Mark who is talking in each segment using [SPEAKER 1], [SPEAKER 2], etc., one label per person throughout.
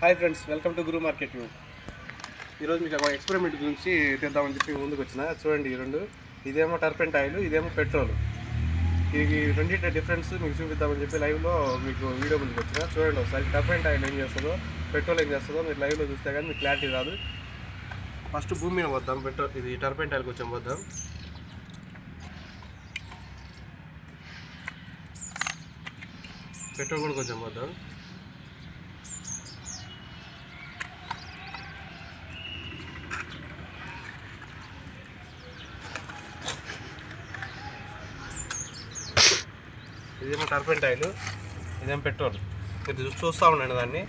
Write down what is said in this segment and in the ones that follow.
[SPEAKER 1] Hi friends welcome to Guru market view ఈరోజు మీకు ఒక ఎక్స్పెరిమెంట్ గురించి తెద్దామని చెప్పి ముందుకు వచ్చిన. చూడండి ఈ రెండు. ఇదేమో టర్పెంట్ ఆయిల్ ఇదేమో పెట్రోల్ ఇది రెండింటి డిఫరెన్స్ మీకు చూపిద్దామని చెప్పి లైవ్లో మీకు వీడియో ముందుకు వచ్చిన. చూడండి ఒకసారి టర్పెంట్ ఆయిల్ ఏం చేస్తుందో పెట్రోల్ ఏం చేస్తుందో మీరు లైవ్లో చూస్తే కానీ మీకు క్లారిటీ రాదు. ఫస్ట్ భూమి మీద వద్దాం పెట్రోల్ ఇది టర్పెంట్ ఆయిల్ కొంచెం వద్దాం పెట్రోల్ కూడా కొంచెం వద్దాం ఇదేమో టర్పెంట్ ఆయిల్ ఇదేమో పెట్రోల్ మీరు చూసి చూస్తూ ఉండండి దాన్ని.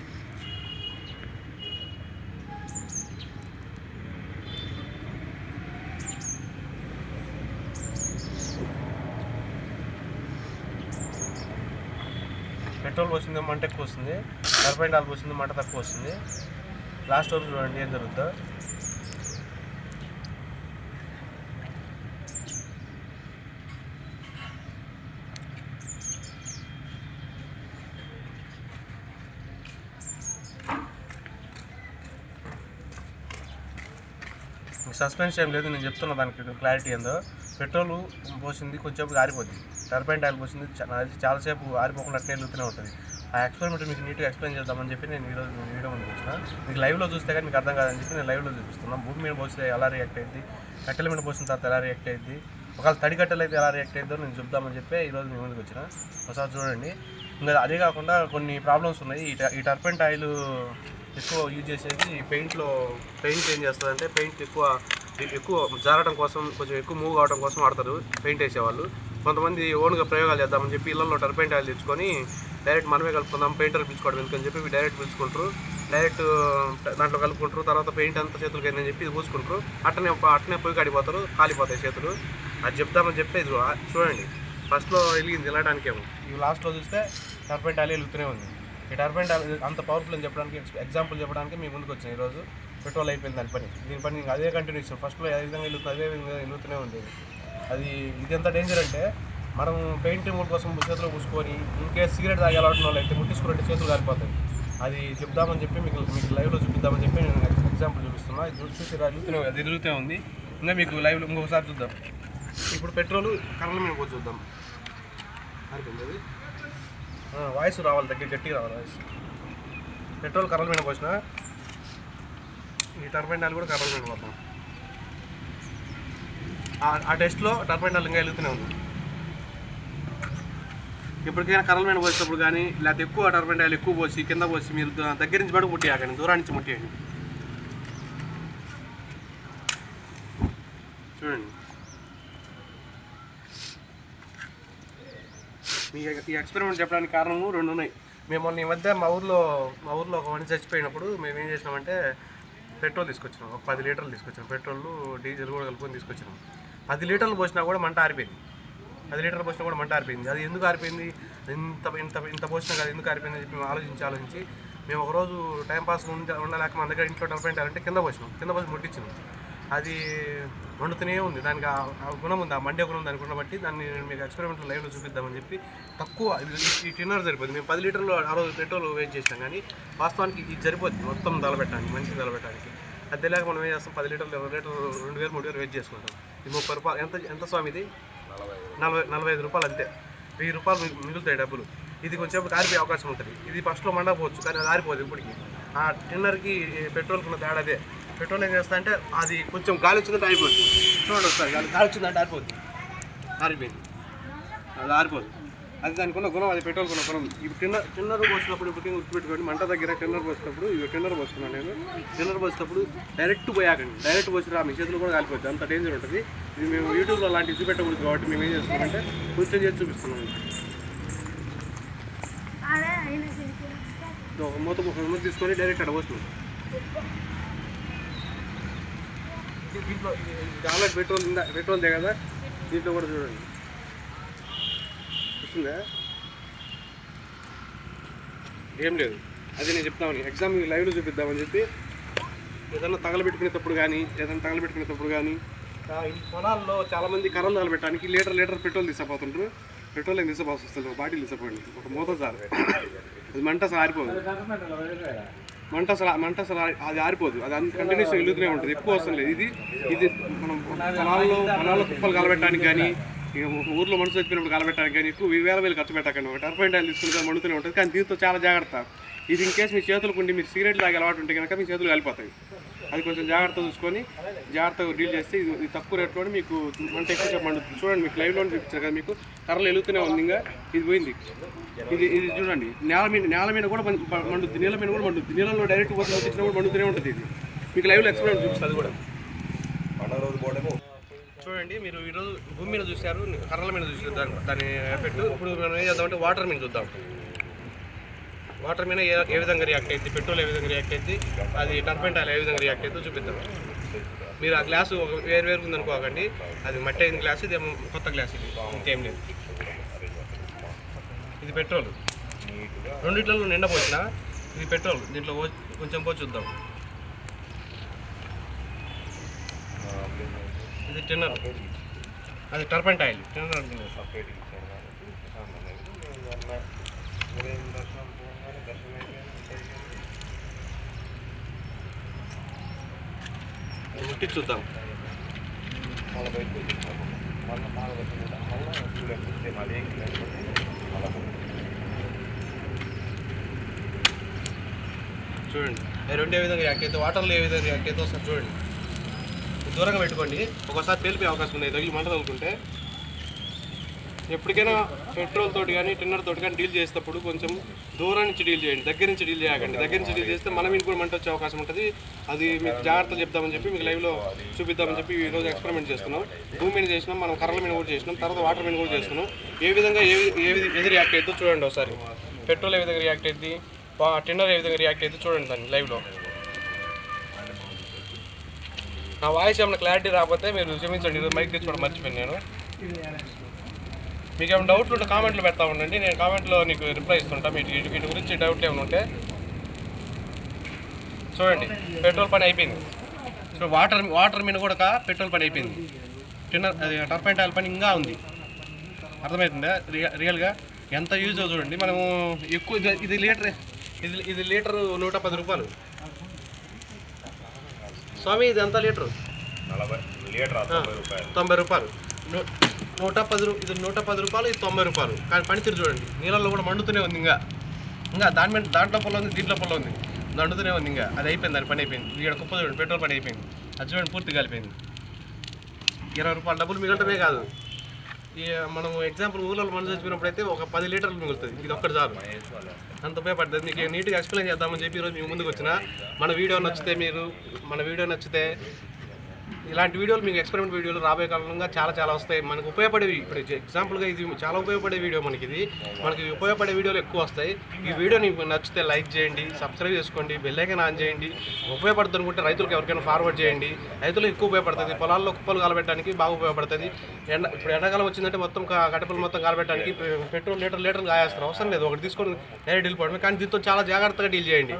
[SPEAKER 1] పెట్రోల్ పోసింది మంట ఎక్కువ వస్తుంది. టర్బైన్ ఆయిల్ పోసింది మంట తక్కువ వస్తుంది. లాస్ట్ వరకు చూడండి ఏం జరుగుతుందో సస్పెన్స్ ఏం లేదు నేను చెప్తున్నా దానికి క్లారిటీ ఏందో. పెట్రోల్ పోసింది కొంచెంసేపు ఆరిపోద్ది. టర్బైన్ ఆయిల్ పోసింది చాలాసేపు ఆరిపోకుండా అట్నే వెళ్తూనే ఉంటుంది. ఆ ఎక్స్పెరిమెంట్ మీకు నీట్గా ఎక్స్ప్లెయిన్ చేద్దామని చెప్పి నేను ఈరోజు మీ వీడియో ముందు వచ్చిన మీకు లైవ్లో చూస్తే కానీ మీకు అర్థం కాదని చెప్పి నేను లైవ్లో చూపిస్తున్నాను భూమి మీద పోస్తే ఎలా రియాక్ట్ అయ్యింది కట్టెల మీద పోసిన తర్వాత ఎలా రియాక్ట్ అయ్యింది ఒకవేళ తడి కట్టెలు అయితే ఎలా రియాక్ట్ అయ్యిందో నేను చెప్దామని చెప్పి ఈరోజు మీ ముందుకు వచ్చిన. ఒకసారి చూడండి. ఇంకా అదే కాకుండా కొన్ని ప్రాబ్లమ్స్ ఉన్నాయి. ఈ ఈ టర్పెంట్ ఆయిల్ ఎక్కువ యూజ్ చేసేది పెయింట్లో పెయింట్ ఏం చేస్తుందంటే పెయింట్ ఎక్కువ ఎక్కువ జారడం కోసం కొంచెం ఎక్కువ మూవ్ అవడం కోసం వాడతారు పెయింట్ వేసేవాళ్ళు. కొంతమంది ఓన్గా ప్రయోగాలు చేద్దామని చెప్పి ఇళ్ళల్లో టర్పెయింట్ ఆయిల్ తెచ్చుకొని డైరెక్ట్ మనమే కలుపుకుందాం పెయింటర్ పిలుచుకోవడం ఎందుకని చెప్పి డైరెక్ట్ పిలుచుకుంటారు. డైరెక్ట్ దాంట్లో కలుపుకుంటారు. తర్వాత పెయింట్ అంతా చేతులకి అని చెప్పి ఇది పూసుకుంటారు అట్టనే అట్టనే పోయి కాడిపోతారు కాలిపోతాయి చేతులు. అది చెప్దామని చెప్పి ఇది చూడండి. ఫస్ట్లో వెలిగింది వెళ్ళడానికేమో. ఇవి లాస్ట్లో చూస్తే టర్పెయింట్ ఆయిల్ వెలుగుతూనే ఉంది. ఈ టర్బైన్ అంత పవర్ఫుల్ అని చెప్పడానికి ఎగ్జాంపుల్ చెప్పడానికి మీ ముందుకు వచ్చిన ఈరోజు. పెట్రోల్ అయిపోయింది దాని పని. దీని పని ఇంకా అదే కంటిన్యూ ఇస్తాం ఫస్ట్లో ఏ విధంగా వెళ్తుంది అదే విధంగా వెళ్తూనే ఉండేది. అది ఇది ఎంత డేంజర్ అంటే మనం పెయింట్ మూడు కోసం చేతిలో పూసుకొని ఇంకేస్ సిగరెట్ తాగే అలవాటు వాళ్ళు అయితే ముట్టించుకుంటే చేతులు కాలిపోతాయి అది చెప్దామని చెప్పి మీకు మీకు లైవ్లో చూపిద్దామని చెప్పి నేను ఎగ్జాంపుల్ చూపిస్తున్నా. ఇది చూసి అది తిరుగుతూనే ఉంది. ఇంకా మీకు లైవ్లో ఇంకొకసారి చూద్దాం. ఇప్పుడు పెట్రోల్ కర్రలు మేము పోయి చూద్దాం. అది వాయిస్ రావాలి దగ్గర గట్టిగా రావాలి వాయిస్ పెట్రోల్ కర్రల మీద పోసిన. ఈ టర్బైన్ కూడా కర్రల మీద పోతాం. ఆ- టెస్ట్లో టర్బైన్ ఇంకా వెళ్తూనే ఉంది ఇప్పటికైనా కర్రల మీద పోసేటప్పుడు కానీ లేకపోతే ఎక్కువ టర్బైన్ ఎక్కువ పోసి కింద పోసి మీరు దగ్గర నుంచి పడుకు ముట్టేయకండి దూరం నుంచి ముట్టేయండి. చూడండి. ఈ ఎక్స్పెరిమెంట్ చెప్పడానికి కారణము రెండు ఉన్నాయి. మేము మొన్న ఈ మధ్య మా ఊర్లో మా ఊర్లో ఒక మనిషి చచ్చిపోయినప్పుడు మేము ఏం చేసినామంటే పెట్రోల్ తీసుకొచ్చినాం. ఒక పది లీటర్లు తీసుకొచ్చాం పెట్రోల్ డీజిల్ కూడా కలుపుకొని తీసుకొచ్చినాం. పది లీటర్లు పోసినా కూడా మంట ఆరిపోయింది. పది లీటర్లు పోసినా కూడా మంట ఆరిపోయింది. అది ఎందుకు ఆరిపోయింది? ఇంత ఇంత ఇంత పోసినా కాదు ఎందుకు ఆరిపోయింది అని చెప్పి మేము ఆలోచించి ఆలోచించి మేము ఒకరోజు టైంపాస్ ఉండ ఉండలేక మన దగ్గర ఇంట్లో టర్పెంట్ అంటే కింద పోసినాం. కింద పోసి ముట్టించినాం. అది వండుతూనే ఉంది. దానికి ఆ- గుణం ఉంది ఆ మండే గుణం దానికి ఉన్న బట్టి దాన్ని నేను మీకు ఎక్స్పెరిమెంట్ లైవ్లో చూపిద్దామని చెప్పి తక్కువ ఈ టిన్నర్ సరిపోతుంది మేము పది లీటర్లు ఆ రోజు పెట్రోల్ వేస్ట్ చేసినాం కానీ వాస్తవానికి ఇది సరిపోద్ది మొత్తం దలబెట్టడానికి మంచిగా దలబెట్టడానికి అది తెలియక మనం ఏం చేస్తాం? పది లీటర్లు ఇరవై లీటర్లు రెండు వేలు మూడు వేలు వేస్ట్ చేసుకుంటాం. ఇది ముప్పై రూపాయలు. ఎంత ఎంత స్వామి ఇది? నలభై నలభై ఐదు రూపాయలు అంతే. వెయ్యి రూపాయలు మిగులుతాయి డబ్బులు. ఇది కొంచెం ఆరిపోయే అవకాశం ఉంటుంది. ఇది ఫస్ట్లో మండకపోవచ్చు కానీ అది ఆరిపోదు ఇప్పటికి. ఆ టిన్నర్కి పెట్రోల్కి ఉన్న తేడా అదే. పెట్రోల్ ఏం చేస్తా అంటే అది కొంచెం గాలి వచ్చిందంటే ఆరిపోద్ది చూడండి ఒకసారి గాలి గాలి వచ్చిందంటే ఆరిపోద్ది. ఆరిపోయింది. అది ఆరిపోదు. అది దానికి ఉన్న గుణం అది పెట్రోల్ ఉన్న గుణం. ఇప్పుడు టిన్నర్ టిన్నర్ పోసినప్పుడు ఇప్పుడు గుర్తుపెట్టుకోండి మంట దగ్గర టిన్నర్ పోసినప్పుడు ఇవి టిన్నర్ పోస్తున్నాను నేను. టిన్నర్ పోసినప్పుడు డైరెక్ట్ పోయాకండి. డైరెక్ట్ పోసి మీ చేతులు కూడా కాలిపోద్ది. అంత డేంజర్ ఉంటుంది. ఇది మేము యూట్యూబ్లో అలాంటివి చూపెట్టకూడదు కాబట్టి మేము ఏం చేస్తున్నామంటే కొంచెం చేసి చూపిస్తున్నాం. ఒక మూత మూత తీసుకొని డైరెక్ట్ అక్కడ పోస్తున్నాం. దీంట్లో చాలా పెట్రోల్ ఉందా? పెట్రోల్ దే కదా? దీంట్లో కూడా చూడండి. వస్తుందా ఏం లేదు. అది నేను చెప్తామని ఎగ్జామ్ లైవ్లో చూపిద్దామని చెప్పి ఏదైనా తగలబెట్టుకునేటప్పుడు కానీ ఏదైనా తగలబెట్టుకునేటప్పుడు కానీ ఆ, ఈ పొలాల్లో చాలామంది కర్రలు తగలబెట్టడానికి లీటర్ లీటర్ పెట్రోల్ తీసుకుపోతుంటారు పెట్రోల్ ఏం తీసుకుపోవచ్చు వస్తుంది ఒక బాటిల్ తీసుకుపోండి ఒక మూత సార్ అది మంట సారిపోదు
[SPEAKER 2] మంట అసలు మంట అసలు అది ఆరిపోదు అది కంటిన్యూస్ వెలుగుతూనే ఉంటుంది. ఎక్కువ అవసరం లేదు. ఇది ఇది మనం పొలాల్లో పొలాల్లో కుప్పలు కలబెట్టడానికి కానీ ఇక ఊర్లో మనుషులు వచ్చినప్పుడు కలబెట్టడానికి కానీ ఎక్కువ వేల వేలు ఖర్చు పెట్టకండి. ఒక టర్పైన్ ఆయిల్ తీసుకుంటే మండుతూనే ఉంటుంది. కానీ దీంతో చాలా జాగ్రత్త. ఇది ఇన్ కేసు మీ చేతులు ఉండి మీరు సిగరెట్ లాగా అలవాటు ఉంటే కనుక మీ చేతులు కాలిపోతాయి. అది కొంచెం జాగ్రత్త చూసుకొని జాగ్రత్తగా డీల్ చేస్తే ఇది తక్కువ రేట్లో మీకు మంట ఎక్కువ పండుతుంది చూడండి మీకు లైవ్లో చూపించారు కదా మీకు కర్రలు వెలుగుతూనే ఉంది ఇంకా. ఇది పోయింది. ఇది ఇది చూడండి నేల మీద నేల మీద కూడా మం- మండుద్ది నీళ్ళ మీద కూడా మండుద్ది. నీళ్ళలో డైరెక్ట్ పోతే వచ్చినా కూడా మండుతూనే ఉంటుంది ఇది. మీకు లైవ్లో ఎక్స్ప్లెయిన్ చూపిస్తుంది కూడా.
[SPEAKER 1] చూడండి మీరు ఈరోజు భూమి మీద చూశారు కర్రల మీద చూసారు దాని దాని ఎఫెక్ట్ ఇప్పుడు మనం ఏం చేద్దామంటే వాటర్ మీద చూద్దాం. వాటర్ మీద ఏ ఏ విధంగా రియాక్ట్ అయింది పెట్రోల్ ఏ విధంగా రియాక్ట్ అయింది అది టర్పెంట్ ఆయిల్ ఏ విధంగా రియాక్ట్ అయిందో చూపిద్దాం. మీరు ఆ గ్లాసు ఒక వేరు వేరు ఉందనుకోకండి అది మట్టి అయిన గ్లాస్ ఇది ఏమో కొత్త గ్లాస్ ఇది. ఇంకేం లేదు. ఇది పెట్రోల్. రెండిట్లలో నిండపోయిన ఇది పెట్రోల్. దీంట్లో పో- కొంచెం పో చూద్దాం. ఇది టిన్నర్. అది టర్పెంట్ ఆయిల్ టిన్నర్ అంటున్నారు. ఇది ముట్టి మళ్ళీ చూడండి రెండు ఏ విధంగా రియాక్ట్ అవుతుంది వాటర్లో ఏ విధంగా రియాక్ట్ అయితే ఒకసారి చూడండి. దూరంగా పెట్టుకోండి. ఒకసారి తెలిపే అవకాశం ఉంది. తగిలి మంట తగులుకుంటే ఎప్పటికైనా పెట్రోల్ తోటి కానీ టిన్నర్ తోటి కానీ డీల్ చేసేటప్పుడు కొంచెం దూరం నుంచి డీల్ చేయండి. దగ్గర నుంచి డీల్ చేయకండి. దగ్గర నుంచి డీల్ చేస్తే మనం కూడా మంట వచ్చే అవకాశం ఉంటుంది. అది మీకు జాగ్రత్తలు చెప్దామని చెప్పి మీకు లైవ్లో చూపిద్దామని చెప్పి ఈ రోజు ఎక్స్పెరిమెంట్ చేస్తున్నాం. భూమి మీద చేసినాం మనం కర్రల మీద కూడా చేసినాం తర్వాత వాటర్ మీద కూడా చేస్తున్నాం. ఏ విధంగా ఏ ఏ విధ- ఏది రియాక్ట్ అవుతుందో చూడండి ఒకసారి. పెట్రోల్ ఏ విధంగా రియాక్ట్ అయింది టిన్నర్ ఏ విధంగా రియాక్ట్ అవుతుందో చూడండి దాన్ని లైవ్లో. నా వాయిస్ ఏమైనా క్లారిటీ రాకపోతే మీరు క్షమించండి ఈరోజు మైక్ తెచ్చుకోవడం మర్చిపోయాను నేను. మీకు ఏమైనా డౌట్లు ఉంటే కామెంట్లో పెడతా ఉండండి. నేను కామెంట్లో నీకు రిప్లై ఇస్తుంటా. మీకు వీటి గురించి డౌట్లు ఏమైనా ఉంటే చూడండి. పెట్రోల్ పని అయిపోయింది. సో వాటర్ వాటర్ మీద కూడా పెట్రోల్ పని అయిపోయింది. టిన్నర్ అది టర్పైన్ ఆయిల్ పని ఇంకా ఉంది. అర్థమవుతుందా? రియల్ రియల్గా ఎంత యూజ్ చూడండి. మనము ఎక్కువ ఇది- లీటర్ ఇది ఇది లీటర్ నూట పది రూపాయలు. స్వామి ఇది ఎంత లీటరు? తొంభై రూపాయలు. నూట పది రూ ఇది నూట పది రూపాయలు ఇది తొంభై రూపాయలు. కానీ పనితీరు చూడండి. నీళ్ళల్లో కూడా మండుతూనే ఉంది ఇంకా. ఇంకా దాని మీద దాంట్లో పొలం ఉంది దీంట్లో పొలం ఉంది. మండుతూనే ఉంది ఇంకా. అది అయిపోయింది దాని పని అయిపోయింది. ఇక్కడ కుప్ప చూడండి పెట్రోల్ పని అయిపోయింది. అది చూడండి పూర్తి కలిపోయింది. ఇరవై రూపాయలు డబ్బులు మిగలటమే కాదు. ఇక మనం ఎగ్జాంపుల్ ఊళ్ళో మనం చచ్చిపోయినప్పుడు అయితే ఒక పది లీటర్లు మిగులుతుంది. ఇది ఒక్కటి చాలు. అంత ఉపయోగపడుతుంది మీకు నీట్గా ఎక్స్ప్లెయిన్ చేద్దామని చెప్పి ఈరోజు మీ ముందుకు వచ్చిన. మన వీడియో నచ్చితే మీరు మన వీడియో నచ్చితే ఇలాంటి వీడియోలు మీకు ఎక్స్పెరిమెంట్ వీడియోలు రాబోయే కాలంగా చాలా చాలా వస్తాయి. మనకు ఉపయోగపడేవి ఇప్పుడు ఎగ్జాంపుల్గా ఇది చాలా ఉపయోగపడే వీడియో మనకి ఇది. మనకి ఉపయోగపడే వీడియోలు ఎక్కువ వస్తాయి. ఈ వీడియో మీకు నచ్చితే లైక్ చేయండి సబ్స్క్రైబ్ చేసుకోండి బెల్లైకన్ ఆన్ చేయండి. ఉపయోగపడుతుంది అనుకుంటే రైతులకు ఎవరికైనా ఫార్వర్డ్ చేయండి. రైతులకు ఎక్కువ ఉపయోగపడుతుంది పొలాల్లో కుప్పలు కాలబెట్టడానికి బాగా ఉపయోగపడుతుంది ఎండ ఇప్పుడు ఎండాకాలం వచ్చిందంటే మొత్తం క- మొత్తం కాలబెట్టడానికి పెట్రోల్ లీటర్ లీటర్లు కాయాల్సిన అవసరం లేదు. ఒకటి తీసుకొని డైరెక్ట్ వెళ్ళిపోవడమే కానీ దీంతో చాలా జాగ్రత్తగా డీల్ చేయండి.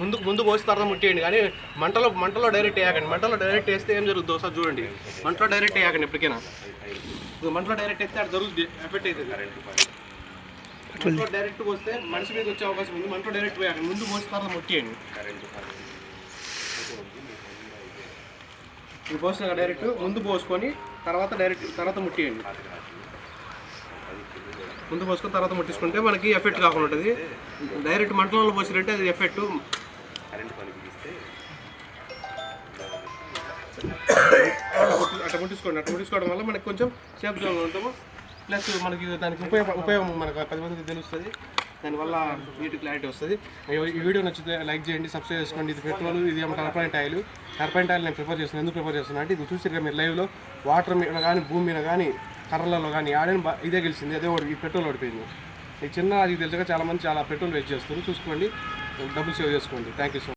[SPEAKER 1] ముందు ముందు పోసి తర్వాత ముట్టేయండి. కానీ మంటలో మంటలో డైరెక్ట్ వేయకండి. మంటలో డైరెక్ట్ వేస్తే ఏం జరుగుతుంది ఒకసారి చూడండి. మంటలో డైరెక్ట్ వేయకండి ఎప్పటికైనా. ఇప్పుడు మంటలో డైరెక్ట్ వేస్తే అది జరుగుతుంది ఎఫెక్ట్ అవుతుంది మంటలో డైరెక్ట్ పోస్తే మనిషి మీద వచ్చే అవకాశం ఉంది. మంటలో డైరెక్ట్ పోయాకండి ముందు పోసి తర్వాత ముట్టేయండి. ఇది పోసిన డైరెక్ట్ ముందు పోసుకొని తర్వాత డైరెక్ట్ తర్వాత ముట్టేయండి. ముందు పోసుకొని తర్వాత ముట్టించుకుంటే మనకి ఎఫెక్ట్ కాకుండా ఉంటుంది. డైరెక్ట్ మంటలలో పోసినట్టే అది ఎఫెక్ట్ అట్లా ముట్టించుకోండి అట్లా ముట్టించుకోవడం వల్ల మనకి కొంచెం సేఫ్ ఉంటాము. ప్లస్ మనకి దానికి ఉపయోగ ఉపయోగం మనకు పది మందికి తెలుస్తుంది. దానివల్ల నీట్ క్లారిటీ వస్తుంది. ఈ వీడియో నచ్చితే లైక్ చేయండి సబ్స్క్రైబ్ చేసుకోండి. ఇది పెట్రోల్ ఇది ఏమో టర్పైంట్ ఆయిల్ టర్పైంట్ ఆయిల్ నేను ప్రిఫర్ చేస్తున్నాను ఎందుకు ప్రిఫర్ చేస్తున్నా అంటే ఇది చూసి మీరు లైవ్లో వాటర్ మీద కానీ భూమి మీద కానీ కర్రలలో కానీ ఆడని ఇదే గెలిచింది. అదే ఓడి- ఈ పెట్రోల్ ఓడిపోయింది. ఈ చిన్న అది తెలుసుగా చాలామంది చాలా పెట్రోల్ వేస్ట్ చేస్తారు చూసుకోండి. డబ్బులు సేవ్ చేసుకోండి. Thank you so